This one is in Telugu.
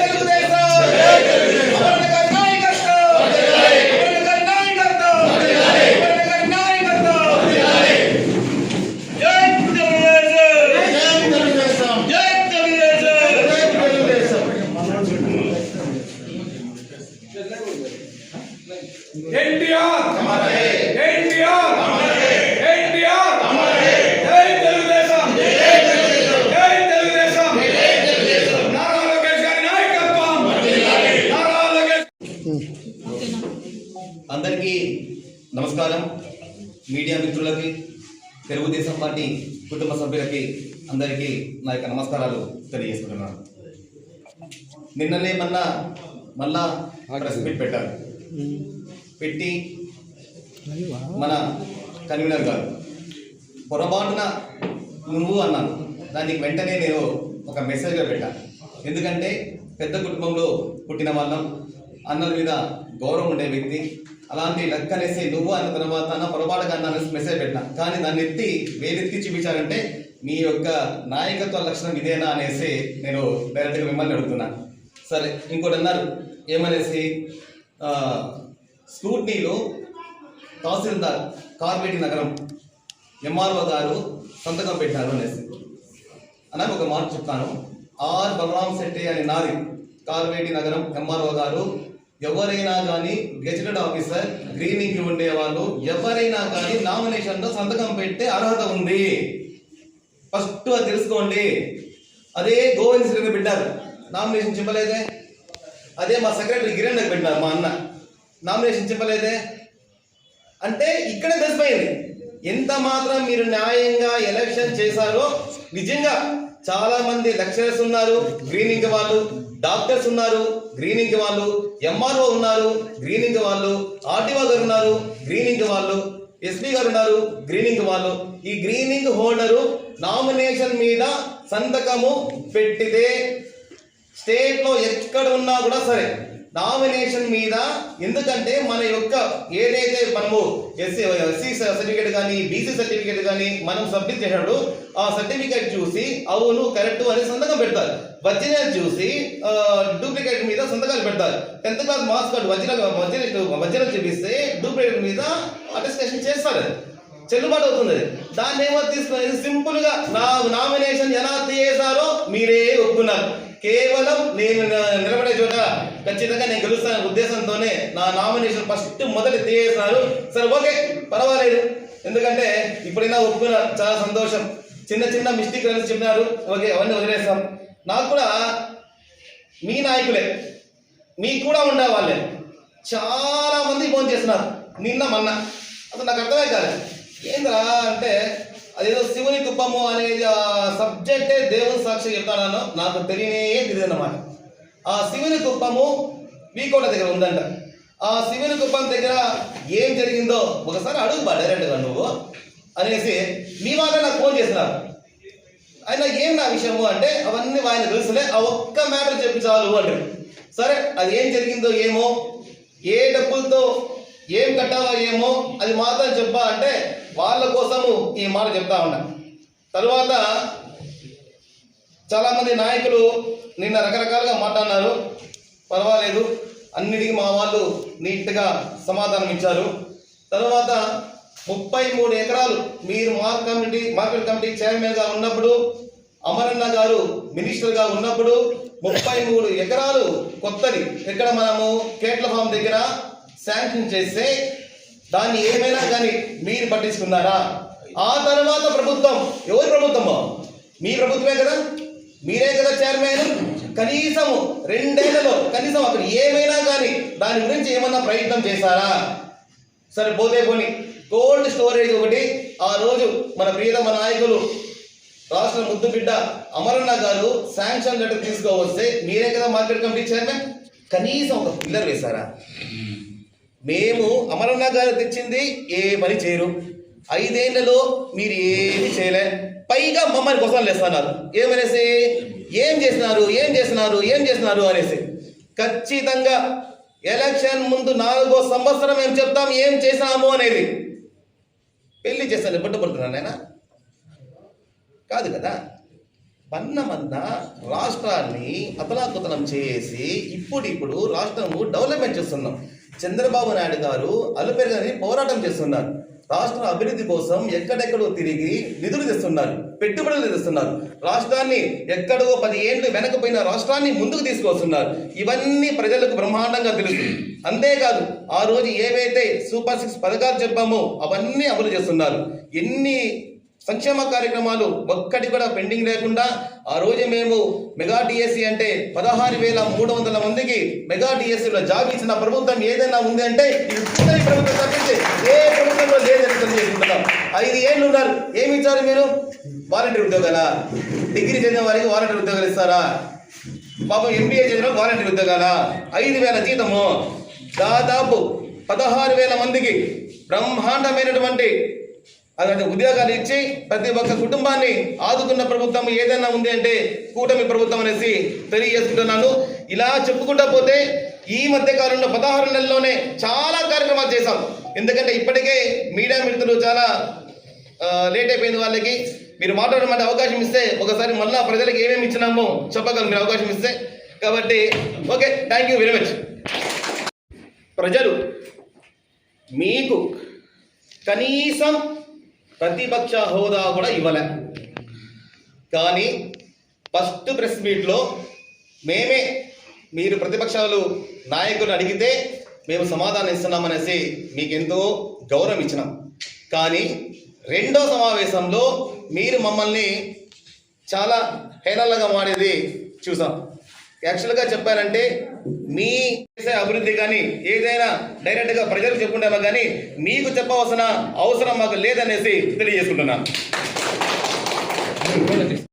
జై తెలుగుదేశం నమస్కారం. మీడియా మిత్రులకి తెలుగుదేశం పార్టీ కుటుంబ సభ్యులకి అందరికీ నా యొక్క నమస్కారాలు తెలియజేస్తున్నాను నిన్ననే మళ్ళా మళ్ళా ప్రెస్ మీట్ పెట్టారు. పెట్టి మన కన్వీనర్ గారు పొరపాటున నువ్వు అన్నాను. దానికి వెంటనే నేను ఒక మెసేజ్గా పెట్టాను ఎందుకంటే పెద్ద కుటుంబంలో పుట్టిన వాళ్ళం అన్నల మీద గౌరవం ఉండే వ్యక్తి అలాంటి లెక్కనేసి నువ్వు అన్న తర్వాత అన్న పొరపాటుగా అన్న మెసేజ్ పెట్టిన. కానీ దాన్ని ఎత్తి వేరెత్తి చూపించారంటే మీ యొక్క నాయకత్వ లక్షణం ఇదేనా అనేసి నేను డైరెక్ట్గా మిమ్మల్ని అడుగుతున్నా. సరే ఇంకోటి అన్నారు. ఏమనేసి స్కూట్నీలో తహసీల్దార్ కార్వేటి నగరం ఎంఆర్ఓ గారు సంతకం పెట్టారు అనేసి. అలాగే ఒక మాట చెప్తాను. ఆర్ బలరాం శెట్టి అని నాది. కార్వేటి నగరం ఎంఆర్ఓ గారు ఎవరైనా కానీ గెజిటెడ్ ఆఫీసర్ గ్రీనింగ్ ఉండే వాళ్ళు ఎవరైనా కానీ నామినేషన్లో సంతకం పెట్టే అర్హత ఉంది. ఫస్ట్ అది తెలుసుకోండి. అదే గోవింద్ శ్రీని పెట్టారు. నామినేషన్ చెప్పలేదే. అదే మా సెక్రటరీ కిరణ్ దగ్గర పెట్టారు మా అన్న. నామినేషన్ చెప్పలేదే. అంటే ఇక్కడే తెలిసిపోయింది. ఎంత మాత్రం మీరు న్యాయంగా ఎలక్షన్ చేశారో నిజంగా చాలా మంది లెక్చరర్స్ ఉన్నారు గ్రీనింగ్ వాళ్ళు డాక్టర్స్ ఉన్నారు గ్రీనింగ్ వాళ్ళు ఎంఆర్ఓ ఉన్నారు గ్రీనింగ్ వాళ్ళు ఆర్టీఓ గారు ఉన్నారు గ్రీనింగ్ వాళ్ళు ఎస్పీ గారు ఉన్నారు గ్రీనింగ్ వాళ్ళు. ఈ గ్రీనింగ్ హోల్డరు నామినేషన్ మీద సంతకము పెట్టితే స్టేట్లో ఎక్కడ ఉన్నా కూడా సరే నామినేషన్ మీద ఎందుకంటే మన యొక్క ఏదైతే మనము ఎస్సీ ఎస్సీ సర్టిఫికేట్ కానీ బీసీ సర్టిఫికేట్ కానీ మనం సబ్మిట్ చేసినప్పుడు ఆ సర్టిఫికేట్ చూసి అవును కరెక్ట్ అని సంతకం పెడతారు. ఒరిజినల్ చూసి డూప్లికేట్ మీద సంతకాలు పెడతారు. Tenth class marks card original original చూపిస్తే డూప్లికేట్ మీద అటెస్టేషన్ చేస్తారు. చెల్లుబాటు అవుతుంది. దాన్ని ఏమో తీసుకునేది సింపుల్గా నా నామినేషన్ ఎలా చేశారో మీరే ఒప్పుకున్నారు. కేవలం నేను నిలబడే చోట ఖచ్చితంగా నేను గెలుస్తాను ఉద్దేశంతోనే నా నామినేషన్ ఫస్ట్ మొదటి తీసేసినారు సరే ఓకే పర్వాలేదు. ఎందుకంటే ఇప్పుడైనా ఒప్పుకున్నారు చాలా సంతోషం. చిన్న చిన్న మిస్టేక్ అని చెప్పినారు. ఓకే అవన్నీ వదిలేస్తాం. నాకు కూడా మీ నాయకులే మీకు కూడా ఉండే వాళ్ళే చాలా మంది ఫోన్ చేస్తున్నారు. నిన్న మొన్న. అసలు నాకు అర్థమే కాదు ఏంద్రా అంటే అదేదో శివుని కుప్పము అనేది ఆ సబ్జెక్టే దేవుని సాక్షి చెప్తానో నాకు తెలియనే తెలియదు ఆ శివుని కుప్పము వీకోట దగ్గర ఉందంట. ఆ శివుని కుప్పం దగ్గర ఏం జరిగిందో ఒకసారి అడుగు బా డైరెక్ట్గా నువ్వు? అనేసి మీ వాళ్ళే నాకు ఫోన్ చేస్తున్నారు ఆయన ఏం నా విషయము అంటే అవన్నీ ఆయన తెలుసులే ఆ ఒక్క మ్యాటర్ చెప్పి చాలు సరే అది ఏం జరిగిందో ఏమో? ఏ డబ్బులతో ఏం కట్టాలో ఏమో? అది మాత్రం చెప్పా అంటే వాళ్ళ కోసము ఈ మాట చెప్తా ఉన్నా. తరువాత చాలామంది నాయకులు నిన్న రకరకాలుగా మాట్లాడినారు. పర్వాలేదు అన్నిటికీ మా వాళ్ళు నీట్గా సమాధానం ఇచ్చారు. తర్వాత ముప్పై మూడు ఎకరాలు మీరు మార్క్ కమిటీ మార్కెట్ కమిటీ చైర్మన్గా ఉన్నప్పుడు అమరన్న గారు మినిస్టర్గా ఉన్నప్పుడు ముప్పై మూడు ఎకరాలు కొత్తది. ఎక్కడ మనము కేట్ల ఫామ్ దగ్గర శాంక్షన్ చేస్తే దాన్ని ఏమైనా కానీ మీరు పట్టించుకున్నారా? ఆ తర్వాత ప్రభుత్వం ఎవరి ప్రభుత్వమో? మీ ప్రభుత్వమే కదా? మీరే కదా చైర్మన్? కనీసము రెండేళ్ళలో కనీసం అక్కడ ఏమైనా కానీ దాని గురించి ఏమన్నా ప్రయత్నం చేశారా? సరే పోతే పోని. కోల్డ్ స్టోరేజ్ ఒకటి ఆ రోజు మన ప్రియతమ నాయకులు రాష్ట్ర ముద్దు బిడ్డ అమరన్న గారు శాంక్షన్ లెటర్ తీసుకోవస్తే మీరే కదా మార్కెట్ కమిటీ చైర్మన్? కనీసం ఒక పిల్లర్ వేశారా? మేము అమరన్న గారు తెచ్చింది ఏ పని చేయరు. ఐదేళ్ళలో మీరు ఏమి చేయలే. పైగా మమ్మల్ని కోసం లేస్తున్నారు ఏమనేసి? ఏం చేసినారు ఏం చేసినారు ఏం చేసినారు అనేసి. ఖచ్చితంగా ఎలక్షన్ ముందు నాలుగో సంవత్సరం మేము చెప్తాం ఏం చేసినాము అనేది. పెళ్ళి చేస్తాను పట్టుబడుతున్నాను నేను కాదు కదా. పన్నమన్న రాష్ట్రాన్ని అతలాకుతలం చేసి ఇప్పుడు ఇప్పుడు రాష్ట్రము డెవలప్మెంట్ చేస్తున్నాం. చంద్రబాబు నాయుడు గారు అలుపెరగని పోరాటం చేస్తున్నారు. రాష్ట్ర అభివృద్ధి కోసం ఎక్కడెక్కడో తిరిగి నిధులు తెస్తున్నారు పెట్టుబడులు తెస్తున్నారు. రాష్ట్రాన్ని ఎక్కడో పది ఏళ్ళు వెనకపోయిన రాష్ట్రాన్ని ముందుకు తీసుకొస్తున్నారు ఇవన్నీ ప్రజలకు బ్రహ్మాండంగా తెలుసు. అంతేకాదు ఆ రోజు ఏవైతే సూపర్ సిక్స్ పథకాలు చెప్పామో అవన్నీ అమలు చేస్తున్నారు. ఎన్ని సంక్షేమ కార్యక్రమాలు ఒక్కటి కూడా పెండింగ్ లేకుండా ఆ రోజు మేము మెగా డిఎస్సి అంటే పదహారు వేల మూడు వందల మందికి మెగా డిఎస్సిలో జాబ్ ఇచ్చిన ప్రభుత్వం ఏదైనా ఉంది అంటే ఇది ప్రభుత్వం తప్పించి ఏ ప్రభుత్వంలో లేదని తెలియజేసుకుంటున్నాం. ఐదు ఏళ్ళు ఉన్నారు. ఏమి ఇచ్చారు మీరు? వాలంటీర్ ఉద్యోగాలా? డిగ్రీ చదివిన వారికి వాలంటీర్ ఉద్యోగాలు ఇస్తారా? పాపం ఎంబీఏ చదివిన వాలంటీర్ ఉద్యోగాలా? ఐదు వేల జీతము. దాదాపు పదహారు వేల మందికి బ్రహ్మాండమైనటువంటి అలాంటి ఉద్యోగాలు ఇచ్చి ప్రతి ఒక్క కుటుంబాన్ని ఆదుకున్న ప్రభుత్వం ఏదైనా ఉంది అంటే కూటమి ప్రభుత్వం అనేసి తెలియజేసుకుంటున్నాను. ఇలా చెప్పుకుంటా పోతే ఈ మధ్య కాలంలో పదహారు నెలల్లోనే చాలా కార్యక్రమాలు చేశాం. ఎందుకంటే ఇప్పటికే మీడియా మిత్రులు చాలా లేట్ అయిపోయింది వాళ్ళకి. మీరు మాట్లాడమంటే అవకాశం ఇస్తే ఒకసారి మళ్ళా ప్రజలకు ఏమేమి ఇచ్చినామో చెప్పగలరు మీరు అవకాశం ఇస్తే. కాబట్టి okay thank you very much ప్రజలు మీకు కనీసం ప్రతిపక్ష హోదా కూడా ఇవ్వలే. కానీ ఫస్ట్ ప్రెస్ మీట్లో మేమే మీరు ప్రతిపక్షాలు నాయకులు అడిగితే మేము సమాధానం ఇస్తున్నామనేసి మీకు ఎంతో గౌరవం ఇచ్చినాం. కానీ రెండో సమావేశంలో మీరు మమ్మల్ని చాలా హేళనగా మాడేది చూసాం. యాక్చువల్గా చెప్పారంటే మీ చేసే అభివృద్ధి కానీ ఏదైనా డైరెక్ట్గా ప్రజలకు చెప్పుకుంటామో కానీ మీకు చెప్పవలసిన అవసరం మాకు లేదనేసి తెలియజేసుకుంటున్నాను.